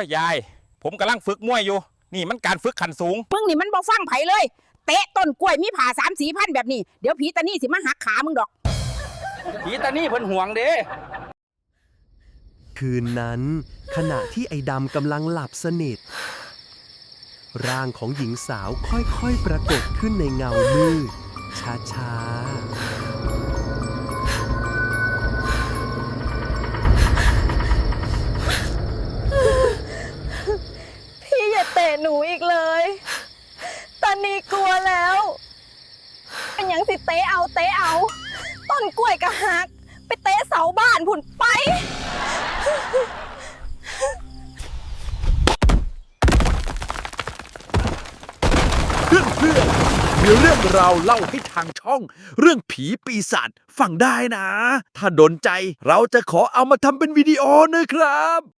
ยยาย ผมกำลังฝึกมวยอยู่ นี่มันการฝึกขันสูง มึงนี่มันบ่ฟังไผเลย เตะต้นกล้วยมีผ่าสามสีพันแบบนี้ เดี๋ยวผีตานี่สิมาหักขามึงดอก ผีตานี่เพิ่นห่วงเด้ คืนนั้น ขณะที่ไอ้ดำกำลังหลับสนิท ร่างของหญิงสาวค่อยๆปรากฏขึ้นในเงามืดช้าๆะหนูอีกเลยตอนนี้กลัวแล้ว เป็นหยังสิเตะเอาเตะเอา ต้นกล้วยกะหัก ไปเตะเสาบ้านผุนไป เพื่อนเพื่อนๆมีเรื่องราวเล่าให้ทางช่อง เรื่องผีปีศาจฟังได้นะ ถ้าโดนใจเราจะขอเอามาทำเป็นวิดีโอนะครับ